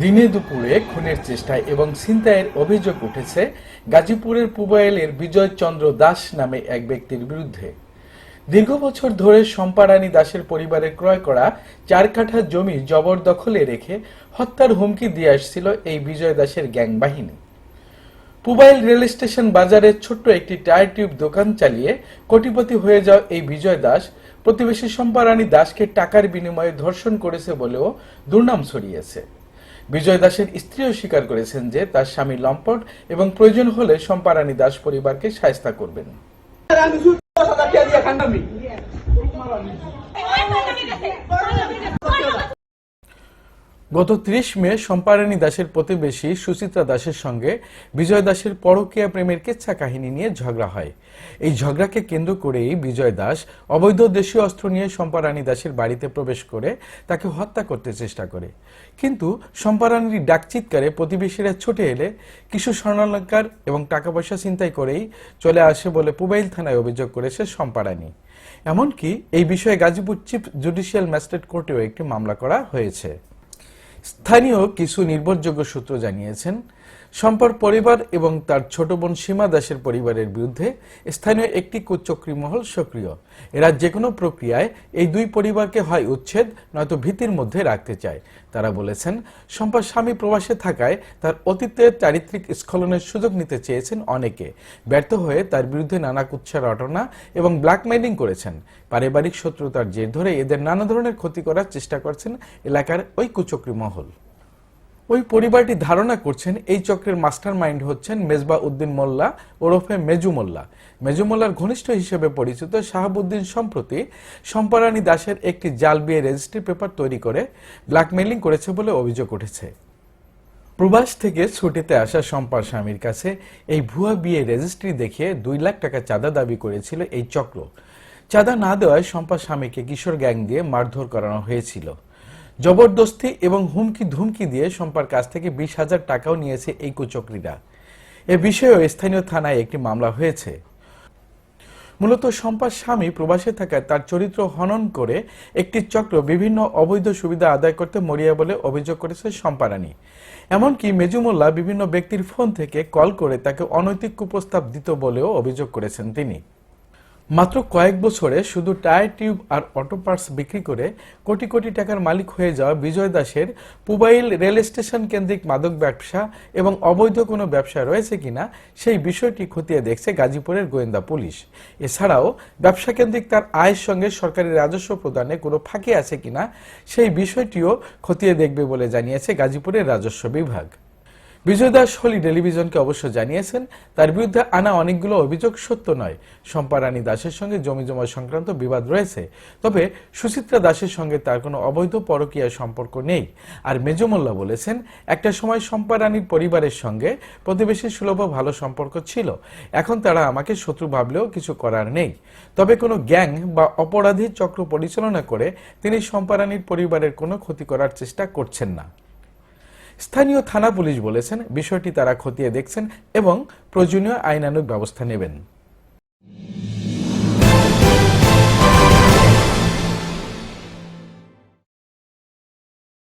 দিনে দুপুরে খুনের চেষ্টায় এবং ছিনতাইয়ের অভিযোগ উঠেছে গাজীপুরের পুবাইলের বিজয় চন্দ্র দাস নামে এক ব্যক্তির বিরুদ্ধে। দীর্ঘ বছর ধরে সম্পারানী দাসের পরিবারে ক্রয় করা চার কাঠা জমি জবরদখলে রেখে হত্যার হুমকি দিয়ে আসছিল এই বিজয় দাসের গ্যাং বাহিনী। পুবাইল রেল স্টেশন বাজারে ছোট্ট একটি টায়ার টিউব দোকান চালিয়ে কোটিপতি হয়ে যাওয়া এই বিজয় দাস প্রতিবেশী সম্পারানী দাসকে টাকার বিনিময়ে ধর্ষণ করেছে বলেও দুর্নাম ছড়িয়েছে। বিজয় দাসের স্ত্রীও স্বীকার করেছেন যে তার স্বামী লম্পট এবং প্রয়োজন হলে সম্পারানী দাস পরিবারকে সায়স্তা করবেন। গত ত্রিশ মে সম্পারানী দাসের প্রতিবেশী সুচিত্রা দাসের সঙ্গে বিজয় দাসের পরকীয়া প্রেমের কেচ্ছা কাহিনী নিয়ে ঝগড়া হয়। এই ঝগড়াকে কেন্দ্র করেই বিজয় দাস অবৈধ দেশীয় অস্ত্র নিয়ে সম্পারানী দাসের বাড়িতে প্রবেশ করে তাকে হত্যা করতে চেষ্টা করে। কিন্তু সম্পারানীর ডাকচিৎকারে প্রতিবেশীরা ছুটে এলে কিছু স্বর্ণালঙ্কার এবং টাকা পয়সা চিন্তাই করেই চলে আসে বলে পুবাইল থানায় অভিযোগ করেছে সম্পারানী এমনকি এই বিষয়ে গাজীপুর চিফ জুডিশিয়াল ম্যাজিস্ট্রেট কোর্টেও একটি মামলা করা হয়েছে। স্থানীয় কিছু নির্ভরযোগ্য সূত্র জানিয়েছেন। সম্পর পরিবার এবং তার ছোট বোন সীমা দাসের পরিবারের বিরুদ্ধে স্থানীয় একটি কুচক্রী মহল সক্রিয়। এরা যে কোনো প্রক্রিয়ায় এই দুই পরিবারকে হয় উচ্ছেদ, নয়তো ভীতির মধ্যে রাখতে চায়। তারা বলেছেন, সম্পর স্বামী প্রবাসে থাকায় তার অতীতের চারিত্রিক স্খলনের সুযোগ নিতে চেয়েছেন অনেকে। ব্যর্থ হয়ে তার বিরুদ্ধে নানা কুচ্ছা রটনা এবং ব্ল্যাকমেইলিং করেছেন। পারিবারিক শত্রুতার জের ধরে এদের নানা ধরনের ক্ষতি করার চেষ্টা করছেন এলাকার ওই কুচক্রী মহল। ওই পরিবারটি ধারণা করছেন এই চক্রের মাস্টার মাইন্ড হচ্ছেন মেজবা উদ্দিন মোল্লা ওরফে মেজু মোল্লা। মেজু মোল্লার ঘনিষ্ঠ হিসেবে পরিচিত শাহাবুদ্দিন সম্প্রতি সম্পারানী দাসের একটি জাল বিয়ে রেজিস্ট্রি পেপার তৈরি করে ব্ল্যাকমেইলিং করেছে বলে অভিযোগ উঠেছে। প্রবাস থেকে ছুটিতে আসা সম্পার স্বামীর কাছে এই ভুয়া বিয়ে রেজিস্ট্রি দেখিয়ে দুই লাখ টাকা চাঁদা দাবি করেছিল এই চক্র। চাঁদা না দেওয়ায় সম্পার স্বামীকে কিশোর গ্যাং দিয়ে মারধর করানো হয়েছিল। জবরদস্তি এবং হুমকি ধুমকি দিয়ে সম্পার কাছ থেকে বিশ হাজার টাকাও নিয়েছে এই কুচক্রীরা। এ বিষয়েও স্থানীয় থানায় একটি মামলা হয়েছে। মূলত সম্পার স্বামী প্রবাসে থাকায় তার চরিত্র হনন করে একটি চক্র বিভিন্ন অবৈধ সুবিধা আদায় করতে মরিয়া বলে অভিযোগ করেছে সম্পারানী এমনকি মেজুমোল্লা বিভিন্ন ব্যক্তির ফোন থেকে কল করে তাকে অনৈতিক কুপ্রস্তাব দিত বলেও অভিযোগ করেছেন তিনি। মাত্র কয়েক বছরে শুধু টায়ার টিউব আর অটো পার্টস বিক্রি করে কোটি কোটি টাকার মালিক হয়ে যাওয়া বিজয় দাসের পুবাইল রেল স্টেশন কেন্দ্রিক মাদক ব্যবসা এবং অবৈধ কোনো ব্যবসা রয়েছে কিনা সেই বিষয়টি খতিয়ে দেখছে গাজীপুরের গোয়েন্দা পুলিশ। এছাড়াও ব্যবসা কেন্দ্রিক তার আয়ের সঙ্গে সরকারি রাজস্ব প্রদানে কোনো ফাঁকি আছে কিনা সেই বিষয়টিও খতিয়ে দেখবে বলে জানিয়েছে গাজীপুরের রাজস্ব বিভাগ। বিজয় দাস হলি টেলিভিশনকে অবশ্য জানিয়েছেন, তার বিরুদ্ধে আনা অনেকগুলো অভিযোগ সত্য নয়। সম্পারানী দাসের সঙ্গে জমি জমা সংক্রান্ত বিবাদ রয়েছে। তবে সুচিত্রা দাসের সঙ্গে তার কোনো অবৈধ পরকীয়া সম্পর্ক নেই। আর মেজমোল্লা বলেছেন, একটা সময় সম্পারানীর পরিবারের সঙ্গে প্রতিবেশী সুলভ ভালো সম্পর্ক ছিল। এখন তারা আমাকে শত্রু ভাবলেও কিছু করার নেই। তবে কোনো গ্যাং বা অপরাধী চক্র পরিচালনা করে তিনি সম্পারানীর পরিবারের কোনো ক্ষতি করার চেষ্টা করছেন না। স্থানীয় থানা পুলিশ বলেছেন বিষয়টি তারা খতিয়ে দেখছেন এবং প্রয়োজনীয় আইনানুগ ব্যবস্থা নেবেন।